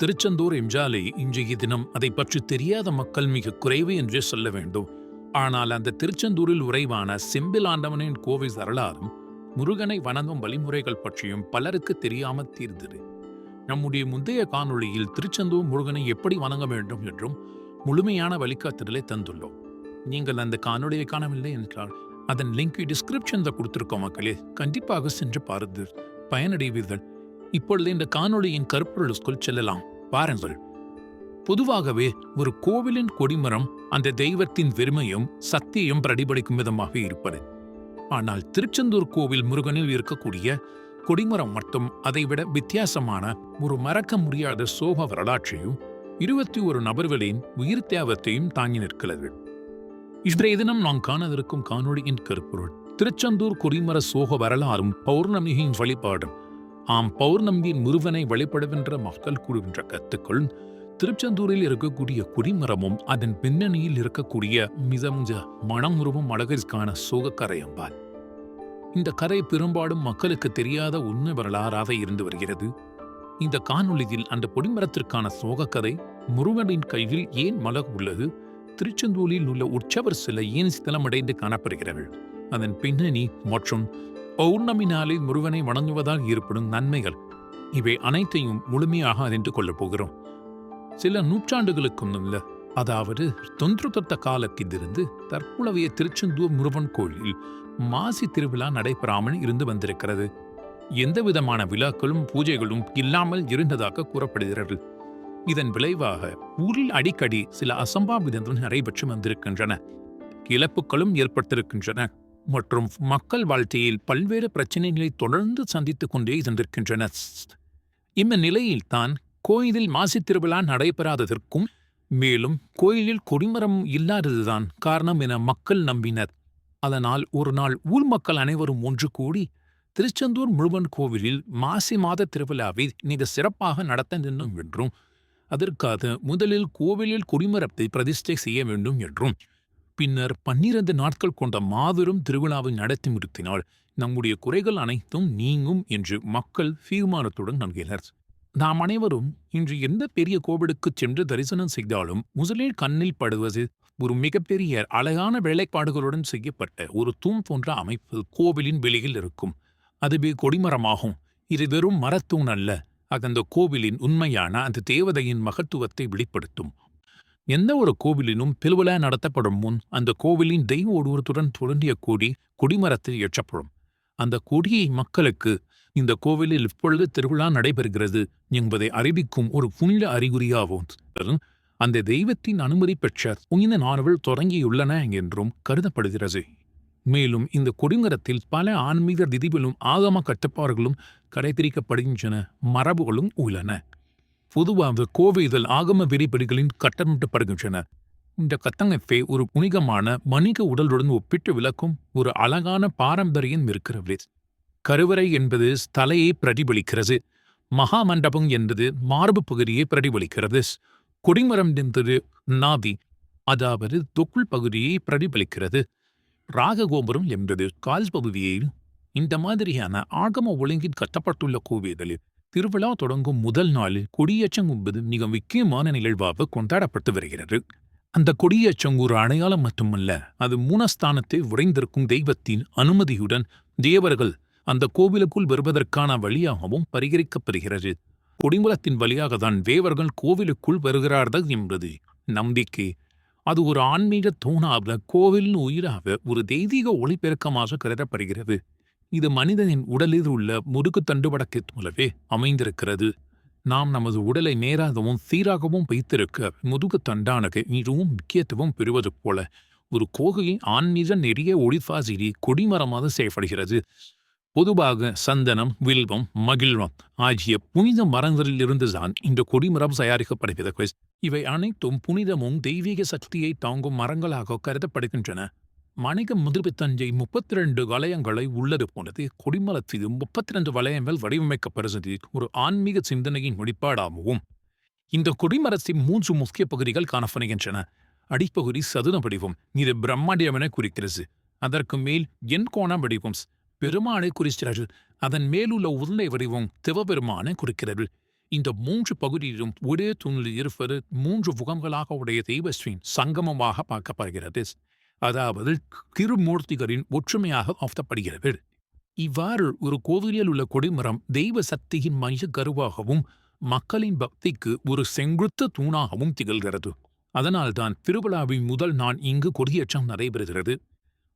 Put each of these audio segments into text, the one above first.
திருச்செந்தூர் என்றாலே இன்றைய தினம் அதை பற்றி தெரியாத மக்கள் மிக குறைவு என்றே சொல்ல வேண்டும். ஆனால் அந்த திருச்செந்தூரில் உறைவான செம்பில் ஆண்டவனின் கோவில் வரலாறும் முருகனை வணங்கும் வழிமுறைகள் பற்றியும் பலருக்கு தெரியாமல் தீர்ந்தது. நம்முடைய முந்தைய காணொளியில் திருச்செந்தூர் முருகனை எப்படி வணங்க வேண்டும் என்றும் முழுமையான வழிகாட்டுதலை தந்துள்ளோம். நீங்கள் அந்த காணொலியை காணவில்லை என்றால் அதன் லிங்க் டிஸ்கிரிப்ஷன்ல கொடுத்திருக்கோம் மக்களே. கண்டிப்பாக சென்று பாருங்கள் பயனடைவீர்கள். இப்பொழுது இந்த காணொளியின் கருப்பொருளுக்குள் செல்லலாம். பாருங்கள் பொதுவாகவே ஒரு கோவிலின் கொடிமரம் அந்த தெய்வத்தின் வெறுமையும் சக்தியையும் பிரதிபலிக்கும் விதமாக இருப்பது. ஆனால் திருச்செந்தூர் கோவில் முருகனில் இருக்கக்கூடிய கொடிமரம் மட்டும் அதைவிட வித்தியாசமான ஒரு மறக்க முடியாத சோக வரலாற்றையும் இருபத்தி ஒரு நபர்களின் உயிர் தியாகத்தையும் தாங்கி நிற்கிறது. இன்றைய தினம் நாம் காணவிருக்கும் காணொளியின் கருப்பொருள் திருச்செந்தூர் கொடிமர சோக வரலாறும் பௌர்ணமியின் வழிபாடும் ஆம் பௌர்ணமியின் முருகனை வழிபடுகின்ற மக்கள் கூறுகின்ற கருத்துக்கள் திருச்செந்தூரில் இருக்கக்கூடிய குடிமரமும் அதன் பின்னணியில் இருக்கக்கூடிய மிதஞ்ச மனம் உருவும் அழகிற்கான சோகக்கரை என்பார் இந்த கரை பெரும்பாலும் மக்களுக்கு தெரியாத உண்மை வரலாறாக இருந்து வருகிறது. இந்த காணொளியில் அந்த பொடிமரத்திற்கான சோகக்கதை முருகனின் கையில் ஏன் மலர் உள்ளது? திருச்செந்தூரில் உள்ள உற்சவர் சிலை ஏன் ஸ்தலமடைந்து காணப்படுகிறார்கள் அதன் பின்னணி மற்றும் பௌர்ணமி முருகனை வணங்குவதால் ஏற்படும் நன்மைகள். இவை அனைத்தையும் முழுமையாக அறிந்து கொள்ளப் போகிறோம். சில நூற்றாண்டுகளுக்கு முன்னில் அதாவது தொன்று தொட்ட காலத்திலிருந்து தற்புலவைய திருச்செந்தூர் முருகன் கோயிலில் மாசி திருவிழா நடைபெறாமல் இருந்து வந்திருக்கிறது. எந்த விதமான விழாக்களும் பூஜைகளும் இல்லாமல் இருந்ததாக கூறப்படுகிறது. இதன் விளைவாக ஊரில் அடிக்கடி சில அசம்பாவிதங்கள் நடைபெற்று வந்திருக்கின்றன. இழப்புகளும் ஏற்பட்டிருக்கின்றன. மற்றும் மக்கள் வாழ்க்கையில் பல்வேறு பிரச்சனைகளை தொடர்ந்து சந்தித்துக் கொண்டே இருந்திருக்கின்றன. இந்த நிலையில்தான் கோயிலில் மாசித் திருவிழா நடைபெறாததற்கும் மேலும் கோயிலில் கொடிமரம் இல்லாததுதான் காரணம் என மக்கள் நம்பினர். அதனால் ஒரு நாள் ஊர் மக்கள் அனைவரும் ஒன்று கூடி திருச்செந்தூர் முழுவன் கோவிலில் மாசி மாத திருவிழாவை மிக சிறப்பாக நடத்த வேண்டும் என்றும் அதற்காக முதலில் கோவிலில் குடிமரத்தை பிரதிஷ்டை செய்ய வேண்டும் என்றும் பின்னர் பன்னிரண்டு நாட்கள் கொண்ட மாபெரும் திருவிழாவை நடத்தி முடித்தினால் நம்முடைய குறைகள் அனைத்தும் நீங்கும் என்று மக்கள் தீர்மானத்துடன் நல்கினர் நாம் அனைவரும் இன்று எந்த பெரிய கோவிலுக்கு சென்று தரிசனம் செய்தாலும் முதலில் கண்ணில் படுவது ஒரு மிகப்பெரிய அழகான வேலைப்பாடுகளுடன் செய்யப்பட்ட ஒரு தூண் போன்ற அமைப்பு கோவிலின் வெளியில் இருக்கும். அதுவே கொடிமரமாகும். இது வெறும் மரத்தூண் அல்ல. அது அந்த கோவிலின் உண்மையான அந்த தேவதையின் மகத்துவத்தை வெளிப்படுத்தும். எந்த ஒரு கோவிலினும் திருவிழா நடத்தப்படும் முன் அந்த கோவிலின் தெய்வ ஒருவருடன் தொடங்கிய கொடி கொடிமரத்தில் ஏற்றப்படும். அந்த கொடியை மக்களுக்கு இந்த கோவிலில் இப்பொழுது திருவிழா நடைபெறுகிறது என்பதை அறிவிக்கும் ஒரு புனித அறிகுறியாகவும் அந்த தெய்வத்தின் அனுமதி பெற்ற புனித நாடுகள் தொடங்கியுள்ளன என்றும் கருதப்படுகிறது. மேலும் இந்த கொடிமரத்தில் பல ஆன்மீக திதிகளும் ஆகம கட்டுப்பாடுகளும் கடைபிடிக்கப்படுகின்றன மரபுகளும் உள்ளன. பொதுவாக கோவில்கள் ஆகம வெறிப்படிகளின் கட்டமிட்டப்படுகின்றன இந்த கத்தங்கத்தை ஒரு புனிதமான மனித உடலுடன் ஒப்பிட்டு விளக்கும் ஒரு அழகான பாரம்பரியம் இருக்கிறது கருவறை என்பது ஸ்தலையை பிரதிபலிக்கிறது. மகாமண்டபம் என்பது மார்பு பகுதியை பிரதிபலிக்கிறது. கொடிமரம் என்பது நாதி அதாவது தொக்குள் பகுதியை பிரதிபலிக்கிறது. ராககோபுரம் என்பது கால் பகுதியை இந்த மாதிரியான ஆகம ஒழுங்கில் கட்டப்பட்டுள்ள கோவில்களில் திருவிழா தொடங்கும் முதல் நாளில் கொடியேற்றம் என்பது மிக முக்கியமான நிகழ்வாக கொண்டாடப்பட்டு வருகிறது. அந்த கொடியேற்றம் ஒரு அடையாளம் மட்டுமல்ல அது மூனஸ்தானத்தை உறைந்திருக்கும் தெய்வத்தின் அனுமதியுடன் தேவர்கள் அந்த கோவிலுக்குள் வருவதற்கான வழியாகவும் பரிகரிக்கப்படுகிறது. கொடிமுலத்தின் வழியாக தான் தேவர்கள் கோவிலுக்குள் வருகிறார்கள் என்பது நம்பிக்கை. அது ஒரு ஆன்மீக தூணாக கோவிலின் உயிராக ஒரு தெய்வீக ஒளிபெருக்கமாக கருதப்படுகிறது. இது மனிதனின் உடலில் உள்ள முதுகு தண்டுபடக்கத் போலவே அமைந்திருக்கிறது. நாம் நமது உடலை நேராகவும் சீராகவும் வைத்திருக்க முதுகு தண்டானது மிகவும் முக்கியத்துவம் பெறுவது போல ஒரு கோகையை ஆன்மீக நெறிய ஒளிபாசிரி கொடிமரமாக செயல்படுகிறது. பொதுவாக சந்தனம் வில்வம் மகிழ்வம் ஆகிய புனித மரங்களிலிருந்துதான் இந்த கொடிமரம் தயாரிக்கப்படுகிறது. இவை அனைத்தும் புனிதமும் தெய்வீக சக்தியை தாங்கும் மரங்களாக கருதப்படுகின்றன. மணிக முதிர்வு தஞ்சை முப்பத்தி ரெண்டு வளையங்களை உள்ளது போனது கொடிமரத்திலும் முப்பத்தி ரெண்டு வளையங்கள் வடிவமைக்கப்படுகிறது. ஒரு ஆன்மீக சிந்தனையின் வெளிப்பாடாகவும் இந்த கொடிமரத்தின் மூன்று முக்கிய பகுதிகள் காணப்படுகின்றன. அடிப்பகுதி சதுர வடிவம் இது பிரம்மாண்டியமென குறிக்கிறது. அதற்கு மேல் என் கோண வடிவம் பெருமானை குறிக்கிறது. அதன் மேலுள்ள உருளை வடிவம் திவபெருமானை குறிக்கிறது. இந்த மூன்று பகுதியிலும் ஒரே தூணில் இருப்பது மூன்று முகங்களாக உடைய தெய்வஸ்ரீ சங்கமமாக பார்க்கப்படுகிறது. அதாவது திருமூர்த்திகரின் ஒற்றுமையாக ஆஃப்தப்படுகிறது இவ்வாறு ஒரு கோவிலில் உள்ள கொடிமரம் தெய்வ சக்தியின் மைய கருவாகவும் மக்களின் பக்திக்கு ஒரு செங்குத்த தூணாகவும் திகழ்கிறது. அதனால்தான் திருவிழாவின் முதல் நாள் இங்கு கொடியேற்றம் நடைபெறுகிறது.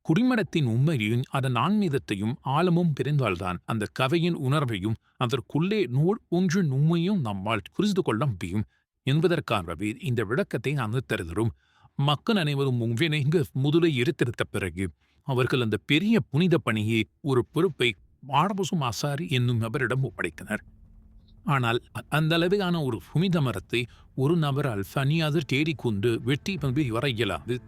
குடிமரத்தின் உண்மையையும் அதன் ஆன்மீகத்தையும் ஆழமும் பிரிந்தால்தான் அந்த கவையின் உணர்வையும் அதற்குள்ளே நூல் ஒன்று உண்மையும் நம்மால் புரிந்து கொள்ள முடியும். என்பதற்காகவே இந்த விளக்கத்தை நான் தருகிறோம். மக்கள் அனைவரும் இங்கு முதலை எடுத்திருத்த பிறகு அவர்கள் அந்த பெரிய புனித பணியை ஒரு பொறுப்பை மாடபசும் ஆசாரி என்னும் நபரிடம் ஒப்படைத்தனர். ஆனால் அந்த அளவிலான ஒரு புனித மரத்தை ஒரு நபரால் தனியாக தேடிக்கொண்டு வெட்டி பண்பு வர இயலாது.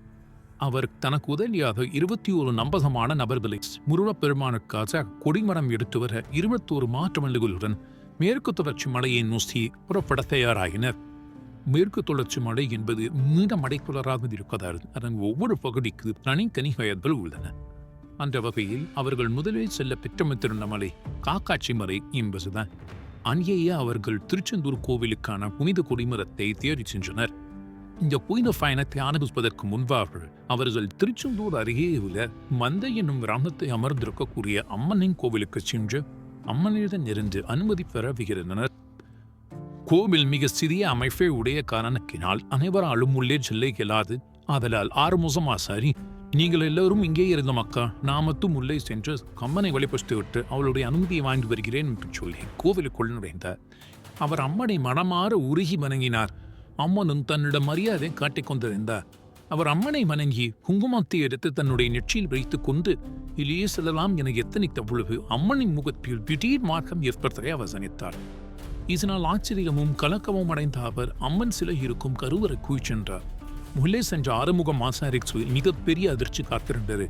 அவர் தனக்கு உதவியாக இருபத்தி ஒரு நம்பகமான நபர்களை முருகப்பெருமானுக்காக கொடிமரம் எடுத்து வர இருபத்தோரு மாற்றுமல்லுகளுடன் மேற்கு தொடர்ச்சி மலையை நோக்கி புறப்பட தயாராகினர் மேற்கு தொடர்ச்சி மலை என்பது நீண்ட மடைக்குளராக இருப்பதால் அதன் ஒவ்வொரு பகுதிக்கு தனித்தனி பெயர்கள் உள்ளன. அந்த வகையில் அவர்கள் முதலில் செல்ல திட்டமிட்டிருந்த மலை காக்காட்சி மலை என்பதுதான். அங்கேயே அவர்கள் திருச்செந்தூர் கோவிலுக்கான புனித கொடிமரத்தை தேடி சென்றனர். இந்த புனித பயணத்தை ஆரம்பிப்பதற்கு முன்பாக அவர்கள் திருச்செந்தூர் அருகே உள்ள மந்தை என்னும் கிராமத்தை அமர்ந்திருக்கக்கூடிய அம்மனின் கோவிலுக்கு சென்று அம்மனிடம் இருந்து அனுமதி பெற விகிருந்தனர் கோவில் மிக சிறிய அமைப்பை உடைய காரணத்தினால் அனைவராலும் உள்ளே செல்ல இயலாது ஆதலால் ஆறுமுகம் ஆசாரி நீங்கள் எல்லோரும் இங்கே இருந்த மக்கா. நாம மட்டும் உள்ளே சென்று கம்மனை வழிபட்டு விட்டு அவளுடைய அனுமதியை வாங்கி வருகிறேன் என்று சொல்லி கோவிலுக்குள் நுழைந்தார். அவர் அம்மனை மனமாற உருகி வணங்கினார். அம்மனும் தன்னிடம் மரியாதை காட்டிக் கொண்டிருந்தார். அவர் அம்மனை வணங்கி குங்குமத்தை எடுத்து தன்னுடைய நெற்றியில் வைத்துக் கொண்டு இலேயே செல்லலாம் என எத்தனை பொழுது அம்மனின் முகத்தில் திடீர் மார்க்கம் ஏற்படுத்தவே அவர் சனித்தார் இதனால் ஆச்சரியமும் கலக்கமும் அடைந்த அவர் அம்மன் சிலை இருக்கும் கருவறைக்குள் சென்றார். உள்ளே சென்ற ஆறுமுகம் ஆசாரிக்கு மிகப்பெரிய அதிர்ச்சி காத்திருந்தது.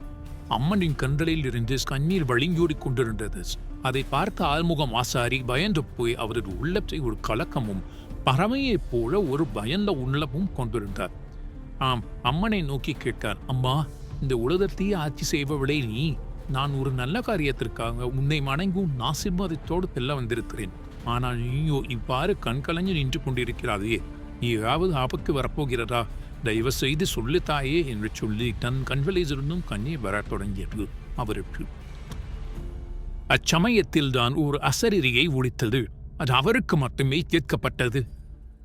அம்மனின் கண்களில் இருந்து கண்ணீர் வழிஞ்சோடி கொண்டிருந்தது. அதை பார்த்த ஆறுமுகம் ஆசாரி பயந்து போய் அவரது உள்ளத்தை ஒரு கலக்கமும் பறவையைப் போல ஒரு பயந்த உள்ளமும் கொண்டிருந்தார். ஆம் அம்மனை நோக்கி கேட்டார். அம்மா இந்த உலகத்தையே ஆட்சி செய்பவளே நீ. நான் ஒரு நல்ல காரியத்திற்காக உன்னை மணங்கும் நாசிர்வாதத்தோடு செல்ல வந்திருக்கிறேன். ஆனால் நீயோ இவ்வாறு கண்கலஞ்சு நின்று கொண்டிருக்கிறாதே நீ ஏதாவது ஆபத்து வரப்போகிறதா? தயவு செய்து சொல்லு தாயே என்று சொல்லி தன் கண்களிலிருந்தும் கண்ணீர் வரத் தொடங்கியது அவருக்கு. அச்சமயத்தில் தான் ஒரு அசரியை ஒழித்தது. அது அவருக்கு மட்டுமே கேட்கப்பட்டது.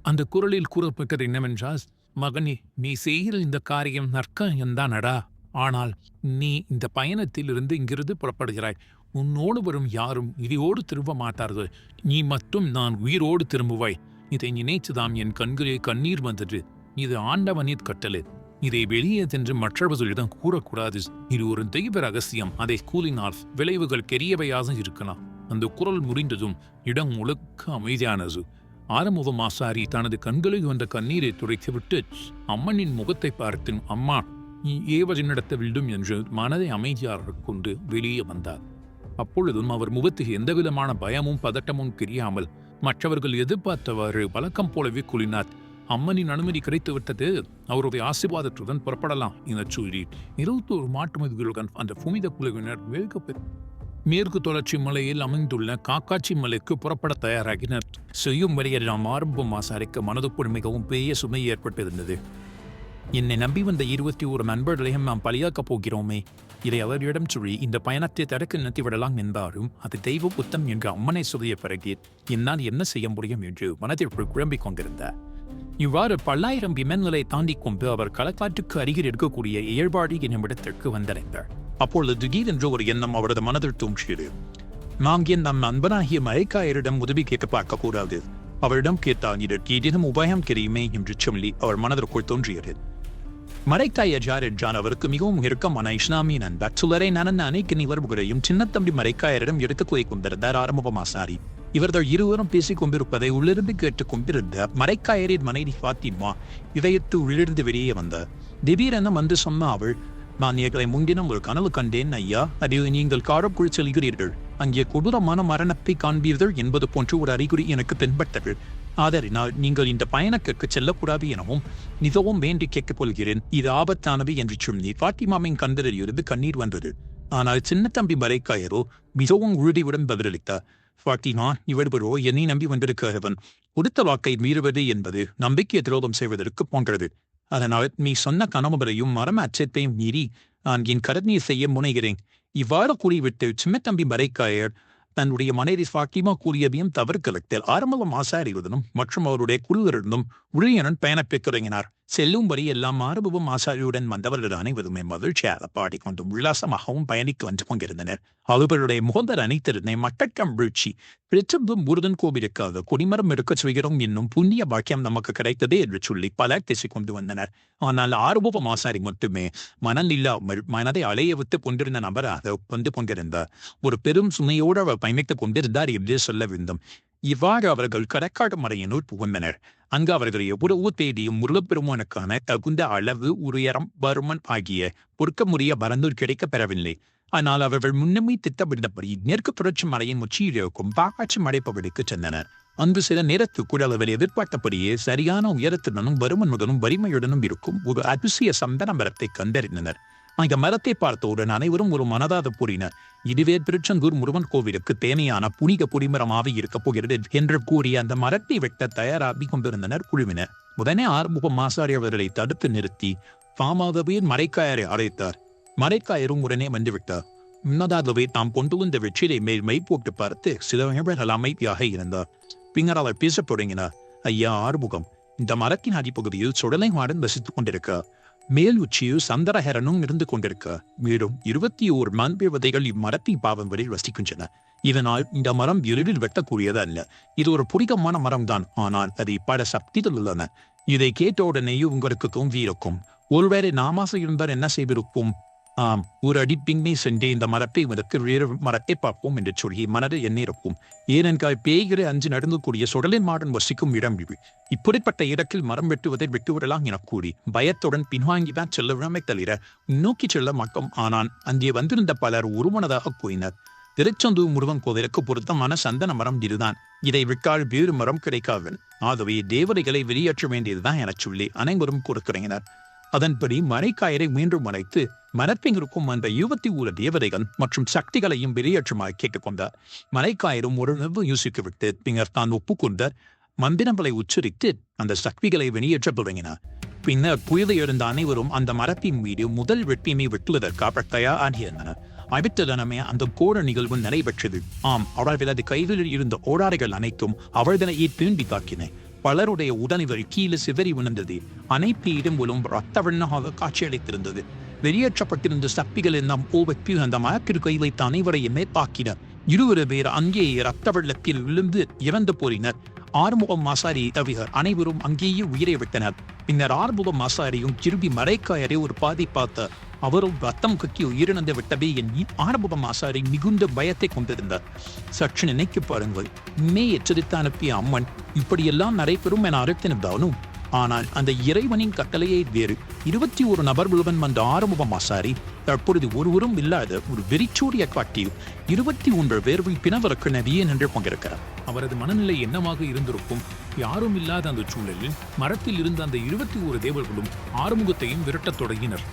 அந்த குரலில் கூறப்பட்டது என்னவென்றால் மகனே நீ செய்கிற இந்த காரியம் நற்காயம்தானடா ஆனால் நீ இந்த பயணத்தில் இருந்து இங்கிருந்து புறப்படுகிறாய். உன்னோடு வரும் யாரும் இதையோடு திரும்ப மாட்டார்கள். நீ மட்டும் நான் உயிரோடு திரும்புவாய். இதை நினைத்துதான் என் கண்களே கண்ணீர் வந்தது. இது ஆண்டவனின் கட்டளை. இதை வெளியே சென்று மற்றவர்களிடம் கூறக்கூடாது. இது ஒரு தெய்வ ரகசியம். அதை கூலினால் விளைவுகள் பெரியவையாக இருக்கலாம். அந்த குரல் முறிந்ததும் இடம் முழுக்க அமைதியானது. ஆரமுக மாசாரி தனது கண்களில் வந்த கண்ணீரை துடைத்துவிட்டு அம்மனின் முகத்தை பார்த்து அம்மா நீ ஏவது நடத்த வேண்டும் என்று மனதை அமைதியாக கொண்டு வெளியே வந்தார். அப்பொழுதும் அவர் முகத்துக்கு எந்தவிதமான பயமும் பதட்டமும் தெரியாமல் மற்றவர்கள் எதிர்பார்த்தவாறு வழக்கம் போலவே கூறினார் அம்மனின் அனுமதி கிடைத்து விட்டது. அவருடைய ஆசீர்வாதத்துடன் புறப்படலாம். என சொல்லி இருபத்தோரு மாட்டுமதிகளுடன் அந்த புனித குழுவினர் மேற்கு மேற்கு தொடர்ச்சி மலையில் அமைந்துள்ள காக்காட்சி மலைக்கு புறப்பட தயாராகினர். செய்யும் வழியெல்லாம் ஆரம்பம் ஆசாரிக்க மனதுக்குள் மிகவும் பெரிய சுமை ஏற்பட்டிருந்தது. என்னை நம்பி வந்த இருபத்தி ஒரு நண்பர்களையும் நாம் பலியாக்கப் போகிறோமே. இதை அவரிடம் சொல்லி இந்த பயணத்தை தடுக்க நிறுத்திவிடலாம் என்றாலும் அது தெய்வ புத்தம் என்று அம்மனை சொல்லிய பிறகு என்னால் என்ன செய்ய முடியும் என்று மனதிற்குள் குழம்பிக் கொண்டிருந்தார். இவ்வாறு பல்லாயிரம் விமன்களை தாண்டி கொண்டு அவர் களக்காட்டுக்கு அருகில் இருக்கக்கூடிய இயல்பாடி என்னும் இடத்திற்கு வந்தடைந்தார். அப்பொழுது திடீரென்று ஒரு எண்ணம் அவரது மனதில் தோன்றியது. நாம் என் நம் நண்பனாகிய மயக்காயரிடம் உதவி கேட்க பார்க்க கூடாது. அவரிடம் கேட்டால் இதற்கு ஏதேனும் உபாயம் தெரியுமே என்று சொல்லி அவர் மனதிற்குள் தோன்றியது. மறைக்காய் அஜார் என்றான் அவருக்கு மிகவும் இறுக்கமான இஸ்லாமிய நண்பர் சுலரை நனன் அனைத்து நிகழ்வுகளையும் சின்னத்தம்பி மறைக்காயரிடம் எடுத்துக் கூறிக் கொண்டிருந்தார் ஆரம்பமாசாரி இவர்கள் இருவரும் பேசிக் கொண்டிருப்பதை உள்ளிருந்து கேட்டுக் கொண்டிருந்த மறைக்காயரின் மனைவி ஃபாத்திமா இதயத்து உள்ளிருந்து வெளியே வந்தார் திடீரென வந்து சொன்ன அவள் நான் எங்களை முன்தினம் ஒரு கனவு கண்டேன் ஐயா. அதில் நீங்கள் காரக்குள் செல்கிறீர்கள். அங்கே கொடூரமான மரணத்தை காண்பீர்கள் என்பது போன்ற ஒரு அறிகுறி எனக்கு தென்பட்டது ஆதரினால் நீங்கள் இந்த பயணத்திற்கு செல்லக்கூடாது எனவும் மிகவும் வேண்டி கேட்கப் கொள்கிறேன் இது ஆபத்தானது என்று சொல்லி பாட்டிமாமின் கண்டறியிருந்து கண்ணீர் வந்தது. ஆனால் சின்ன தம்பி மறைக்காயரோ மிகவும் உறுதியுடன் பதிலளித்தார். பாட்டிமா இவருவரோ என்னை நம்பி வந்திருக்கிறவன். கொடுத்த வாக்கை மீறுவது என்பது நம்பிக்கை துரோகம் செய்வதற்கு போன்றது. அதனால் நீ சொன்ன கனவுகளையும் மரம் அச்சத்தையும் மீறி நான் என் கடமையை செய்ய முனைகிறேன். இவ்வாறு கூறிவிட்டு சின்னத்தம்பி மறைக்காயர் தன்னுடைய மனைவி ஃபாத்திமா கூறியதையும் தவிர்க்கலத்தில் ஆரம்பம் ஆசாரியுடனும் மற்றும் அவருடைய குழுவினருடனும் உழியனன் பயணப்பெறத் செல்லும்படி எல்லாம் மாறுபவும் ஆசாரியுடன் வந்தவர்கள் அனைவருமே மகிழ்ச்சியாக பாடிக்கொண்டும் உல்லாசமாகவும் பயணிக்கு வந்து கொண்டிருந்தனர். அவர்களுடைய முகந்தர் அனைத்திருந்தே மக்கட்கம் வீழ்ச்சி பிரச்சம்பும் முருதன் கோவிலுக்காக கொடிமரம் எடுக்கச் செய்கிறோம் என்னும் புண்ணிய பாக்கியம் நமக்கு கிடைத்ததே என்று சொல்லி பலர் திசை கொண்டு வந்தனர். ஆனால் ஆறுபவம் ஆசாரி மட்டுமே மனல் இல்லாமல் மனதை அலைய விட்டு கொண்டிருந்த நபராக வந்து கொண்டிருந்தார். ஒரு பெரும் சுமையோடு அவர் பயணித்துக் கொண்டிருந்தார் என்று சொல்ல வேண்டும். இவ்வாறு அவர்கள் கடற்காடு மறையினுள் புகுந்தனர் அங்கு அவர்கள் எவ்வளவு தேடியும் முருகப்பெருமானுக்கான தகுந்த அளவு உயரம் பருமன் ஆகிய பொறுக்க முடிய பரந்தூர் கிடைக்கப் பெறவில்லை. ஆனால் அவர்கள் முன்னமே திட்டமிட்டபடி மேற்கு புரட்சி மலையின் உச்சியில் இருக்கும் பாக்காட்சி மலைப்பகுதிக்கு சென்றனர். அங்கு சில நேரத்துக்குள் அவர் எதிர்பார்த்தபடியே சரியான உயரத்துடனும் வருமனுடனும் வறுமையுடனும் இருக்கும் ஒரு அதிசய சந்தன மரத்தை கண்டறிந்தனர். அந்த மரத்தை பார்த்தவுடன் அனைவரும் ஒரு மனதாத கூறினர். இதுவே திருச்செந்தூர் முருகன் கோவிலுக்கு தேவையான புனித புரிமரமாக இருக்கப் போகிறது என்று கூறி அந்த மரத்தை வெட்ட தயாராகி கொண்டிருந்தனர் குழுவினர். உடனே ஆறுமுகம் மாசாரி அவர்களை தடுத்து நிறுத்தி பாமாகவே மறைக்காயரை அழைத்தார் மறைக்காயரும் உடனே வந்துவிட்டார். முன்னதாகவே தாம் கொண்டு வந்த வெற்றிலை மேல் மை போட்டு பார்த்து சில நிமிடங்கள் அமைதியாக இருந்தார். பின்னர் அவர் பேசத் தொடங்கினார். ஐயா ஆறுமுகம் இந்த மரத்தின் அடிப்பகுதியில் சுடலை மாடன் வசித்துக் கொண்டிருக்க மேல் உச்சியில் சந்திரஹரனும் இருந்து கொண்டிருக்க மேலும் இருபத்தி ஓர் மண்பே விதைகள் இம்மரத்தின் பாவங்களில் வசிக்கின்றன. இதனால் இந்த மரம் எளிதில் வெட்டக்கூடியது அல்ல. இது ஒரு புனிதமான மரம்தான். ஆனால் அதை பல சக்திகள் உள்ளன. இதை கேட்ட உடனேயே உங்களுக்கு தோன்றியிருக்கும். ஒருவேளை நாமாக இருந்தால் என்ன செய்திருப்போம்? ஆம் ஒரு அடி பின்னே சென்று இந்த மரத்தை விதற்கு வேறு மரத்தை பார்ப்போம் என்று சொல்லி மனது எண்ணிருக்கும் ஏனென்றால் பேய்களை அஞ்சு நடந்தக்கூடிய சுடலின் மாடன் வசிக்கும் இடம் இது. இப்படிப்பட்ட இடத்தில் மரம் வெட்டுவதை விட்டுவிடலாம் என கூறி பயத்துடன் பின்வாங்கிதான் செல்ல விடாமை தவிர நோக்கி செல்ல மாட்டோம். ஆனால் அங்கே வந்திருந்த பலர் ஒருமனதாக கூறினர். திருச்செந்தூர் முருகன் கோவிலுக்கு பொருத்தமான சந்தன மரம் இதுதான். இதை விட்டால் வேறு மரம் கிடைக்காது. ஆகவே தேவதைகளை வெளியேற்ற வேண்டியதுதான் எனச் சொல்லி அனைவரும் கொடுக்கிறேனர் அதன்படி மரைக்காயரை மீண்டும் மறைத்து மரத்தில் அந்த இருபத்தி ஒரு தேவதைகள் மற்றும் சக்திகளையும் வெளியேற்றுமாறு கேட்டுக்கொண்டார். மலைக்காயரும் ஒரு நிறுவு யோசிக்கவிட்டு பின்னர் தான் ஒப்புக்கொண்டார் மந்திரங்களை உச்சரித்து அந்த சக்திகளை வெளியேற்ற தொடங்கினார். பின்னர் புயலை எழுந்த அனைவரும் அந்த மரத்தின் மீது முதல் வெட்டினை வெட்டுவதற்காக தயாராகியிருந்தனர் அடுத்த தினமே அந்த கோர நிகழ்வு நடைபெற்றது. ஆம் அவர்களது கைகளில் இருந்த ஓடாரைகள் அனைத்தும் அவர்களையே தீண்டி தாக்கின. பலருடைய உடனிவர் கீழே சிதறி விழுந்தது. அனைத்து இடங்களும் ரத்த வெண்ணமாக காட்சியளித்திருந்தது. வெளியேற்றப்பட்டிருந்த சக்திகள் எல்லாம் ஓவற்றி அந்த மரத்திற்கு கை வைத்த அனைவரையுமே தாக்கினர் இருவரு பேர் அங்கேயே இரத்த வெள்ளத்தில் விழுந்து இறந்து போரினர். ஆறுமுகம் மாசாரி தவிர அனைவரும் அங்கேயே உயிரை விட்டனர். பின்னர் ஆறுமுகம் மாசாரியும் திரும்பி மறைக்காயரை ஒரு பாதி பார்த்தார் அவரும் ரத்தம் கக்கி உயிரிழந்து விட்டவே எண்ணி ஆறுமுகம் மாசாரி மிகுந்த பயத்தை கொண்டிருந்தார். சற்று நினைக்க பாருங்கள் மே எச்சரித்து அனுப்பிய அம்மன் இப்படியெல்லாம் நடைபெறும் என அறுத்திருந்தாலும் ஆனால் அந்த இறைவனின் கட்டளையை வேறு இருபத்தி ஒரு நபர்களுடன் வந்த ஆறுமுகம் மாசாரி தற்பொழுது ஒருவரும் இல்லாத ஒரு வெறிச்சூடிய காட்டில் இருபத்தி ஒன்று பேர்கள் பிணவருக்கு நதியே நின்று பங்கிருக்கிறார் அவரது மனநிலை என்னவாக இருந்திருக்கும்? யாரும் இல்லாத அந்த சூழலில் மரத்தில் இருந்த அந்த இருபத்தி ஒரு தேவர்களும் ஆறுமுகத்தையும் விரட்டத் தொடங்கினர்.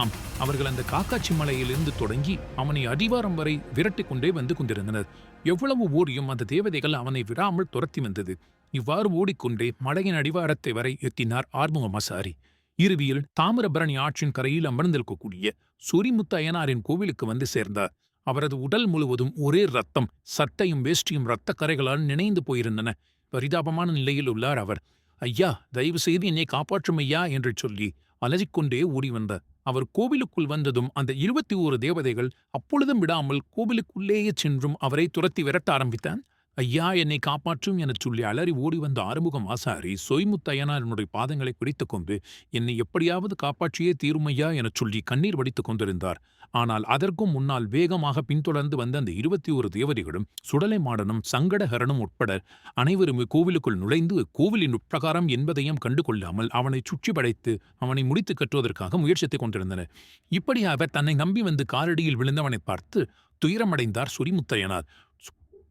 ஆம் அவர்கள் அந்த காக்காட்சி மலையிலிருந்து தொடங்கி அவனை அடிவாரம் வரை விரட்டிக் கொண்டே வந்து கொண்டிருந்தனர். எவ்வளவு ஓடியும் அந்த தேவதைகள் அவனை விடாமல் துரத்தி வந்தது. இவ்வாறு ஓடிக்கொண்டே மலையின் அடிவாரத்தை வரை எத்தினார் ஆர்முகமாசாரி இறுதியில் தாமிரபரணி ஆற்றின் கரையில் அமர்ந்திருக்கக்கூடிய சூரிமுத்து அயனாரின் கோவிலுக்கு வந்து சேர்ந்தார். அவரது உடல் முழுவதும் ஒரே ரத்தம் சட்டையும் வேஷ்டியும் இரத்த கரைகளால் நினைந்து போயிருந்தன. பரிதாபமான நிலையில் உள்ளார் அவர். ஐயா தயவு செய்து என்னை காப்பாற்றும் ஐயா என்று சொல்லி அலறிக்கொண்டே ஓடி வந்தார். அவர் கோவிலுக்குள் வந்ததும் அந்த இருபத்தி ஓரு தேவதைகள் அப்பொழுதும் விடாமல் கோவிலுக்குள்ளேயே சென்றும் அவரை துரத்தி விரட்ட ஆரம்பித்தான். ஐயா என்னை காப்பாற்றும் எனச் சொல்லி அலறி ஓடி வந்த ஆறுமுகம் ஆசாரி சொய்முத்தையனாரினுடைய பாதங்களை பிடித்துக் கொண்டு என்னை எப்படியாவது காப்பாற்றியே தீருமையா எனச் சொல்லி கண்ணீர் வடித்துக் கொண்டிருந்தார். ஆனால் அதற்கும் முன்னால் வேகமாக பின்தொடர்ந்து வந்த அந்த இருபத்தி ஒரு தேவதைகளும் சுடலை மாடனும் சங்கடஹரனும் உட்பட அனைவரும் கோவிலுக்குள் நுழைந்து கோவிலின் உட்பிரகாரம் என்பதையும் கண்டு கொள்ளாமல் அவனை சுற்றி படைத்து அவனை முடித்து கட்டுவதற்காக முயற்சித்துக் கொண்டிருந்தனர். இப்படியாக தன்னை நம்பி வந்து காரடியில் விழுந்தவனை பார்த்து துயரமடைந்தார் சுரிமுத்தையனார்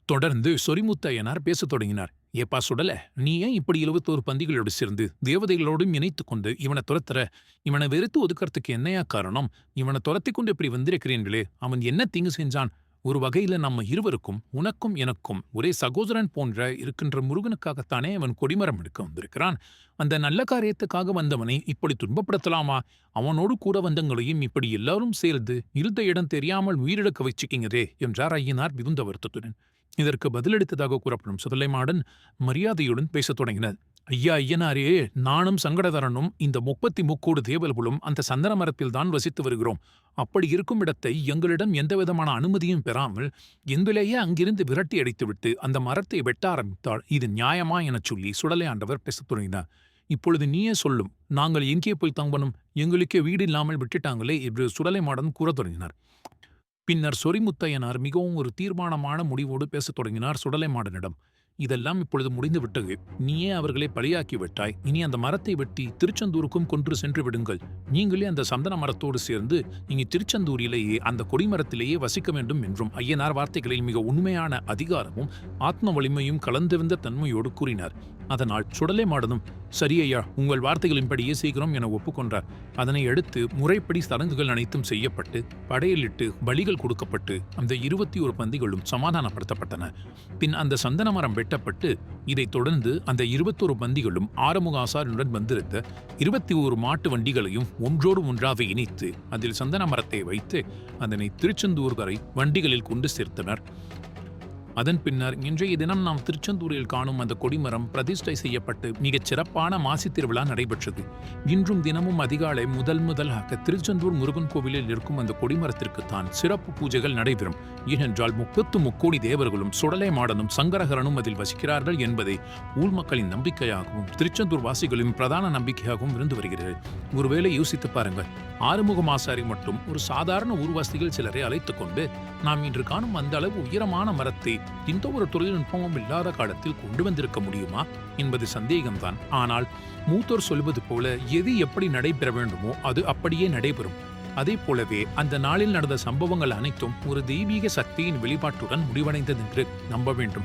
தொடர்ந்து சொரிமுத்தையனார் பேசத் தொடங்கினார். ஏப்பா சுடல. நீ ஏன் இப்படி இருபத்தோரு பந்திகளோடு சேர்ந்து தேவதைகளோடும் இணைத்துக் கொண்டு இவனை துரத்துற? இவனை வெறுத்து ஒதுக்கறதுக்கு என்னையா காரணம்? இவனை துரத்தி கொண்டு இப்படி வந்திருக்கிறீர்களே. அவன் என்ன தீங்கு செஞ்சான்? ஒரு வகையில நம்ம இருவருக்கும் உனக்கும் எனக்கும் ஒரே சகோதரன் போன்ற இருக்கின்ற முருகனுக்காகத்தானே அவன் கொடிமரம் எடுக்க வந்திருக்கிறான். அந்த நல்ல காரியத்துக்காக வந்தவனை இப்படி துன்பப்படுத்தலாமா? அவனோடு கூட வந்தங்களையும் இப்படி எல்லாரும் சேர்ந்து இருந்த இடம் தெரியாமல் உயிரிழக்க வச்சுக்கிங்கதே என்றார் ஐயனார் மிகுந்த வருத்தத்துடன். இதற்கு பதிலளித்ததாக கூறப்படும் சுதலைமாடன் மரியாதையுடன் பேசத் தொடங்கினர். ஐயா ஐயனாரே நானும் சங்கடதரனும் இந்த முப்பத்தி முக்கோடு தேவல்களும் அந்த சந்தன மரத்தில் தான் வசித்து வருகிறோம். அப்படி இருக்கும் இடத்தை எங்களிடம் எந்தவிதமான அனுமதியும் பெறாமல் எங்களையே அங்கிருந்து விரட்டி அடித்துவிட்டு அந்த மரத்தை வெட்ட ஆரம்பித்தால் இது நியாயமா எனச் சொல்லி சுடலை ஆண்டவர் பேசத் தொடங்கினார். இப்பொழுது நீயே சொல்லும் நாங்கள் எங்கே போய் தங்கணும் எங்களுக்கே வீடு இல்லாமல் விட்டுட்டாங்களே என்று சுடலை மாடன் கூறத் தொடங்கினார். பின்னர் சொரிமுத்தையனார் மிகவும் ஒரு தீர்மானமான முடிவோடு பேசத் தொடங்கினார் சுடலை மாடனிடம். இதெல்லாம் இப்பொழுது முடிந்துவிட்டது. நீயே அவர்களை பலியாக்கி விட்டாய். இனி அந்த மரத்தை வெட்டி திருச்செந்தூருக்கும் கொன்று சென்று விடுங்கள். நீங்களே அந்த சந்தன மரத்தோடு சேர்ந்து இனி திருச்செந்தூரிலேயே அந்த கொடிமரத்திலேயே வசிக்க வேண்டும் என்றும் ஐயனார் வார்த்தைகளில் மிக உண்மையான அதிகாரமும் ஆத்ம வலிமையும் கலந்திருந்த தன்மையோடு கூறினார். அதனால் சுடலை மாடனும் சரியையா உங்கள் வார்த்தைகளின்படியே செய்கிறோம் என ஒப்புக்கொண்டார். அதனை அடுத்து முறைப்படி சடங்குகள் அனைத்தும் செய்யப்பட்டு படையலிட்டு பலிகள் கொடுக்கப்பட்டு அந்த இருபத்தி ஒரு பந்திகளும் சமாதானப்படுத்தப்பட்டன. பின் அந்த சந்தன மரம் வெட்டப்பட்டு இதைத் தொடர்ந்து அந்த இருபத்தொரு பந்திகளும் ஆறுமுக வந்திருந்த இருபத்தி ஒரு மாட்டு வண்டிகளையும் ஒன்றோடு ஒன்றாக இணைத்து அதில் சந்தன மரத்தை வைத்து அதனை திருச்செந்தூர் வரை வண்டிகளில் கொண்டு சேர்த்தனர். அதன் பின்னர் இன்றைய தினம் நாம் திருச்செந்தூரில் காணும் அந்த கொடிமரம் பிரதிஷ்டை செய்யப்பட்டு மிகச் சிறப்பான மாசி திருவிழா நடைபெற்றது. இன்றும் தினமும் அதிகாலை முதல் முதலாக திருச்செந்தூர் முருகன் கோவிலில் இருக்கும் அந்த கொடிமரத்திற்குத்தான் சிறப்பு பூஜைகள் நடைபெறும். ஏனென்றால் முப்பத்து முக்கோடி தேவர்களும் சுடலை மாடனும் சங்கரகரனும் அதில் வசிக்கிறார்கள் என்பதை ஊர் மக்களின் நம்பிக்கையாகவும் திருச்செந்தூர் வாசிகளின் பிரதான நம்பிக்கையாகவும் இருந்து வருகிறது. ஒருவேளை யோசித்து பாருங்கள் ஆறுமுகம் ஆசாரி மட்டும் ஒரு சாதாரண ஊர்வாசிகள் சிலரை அழைத்துக் கொண்டு நாம் இன்று காணும் அந்த அளவு உயரமான மரத்தை எந்த ஒரு தொழில்நுட்பமும் இல்லாத காலத்தில் கொண்டு வந்திருக்க முடியுமா என்பது சந்தேகம்தான். ஆனால் மூத்தோர் சொல்வது போல எது எப்படி நடைபெற வேண்டுமோ அது அப்படியே நடைபெறும். அதே போலவே அந்த நாளில் நடந்த சம்பவங்கள் அனைத்தும் ஒரு தெய்வீக சக்தியின் வெளிப்பாட்டுடன் முடிவடைந்ததென்று நம்ப வேண்டும்.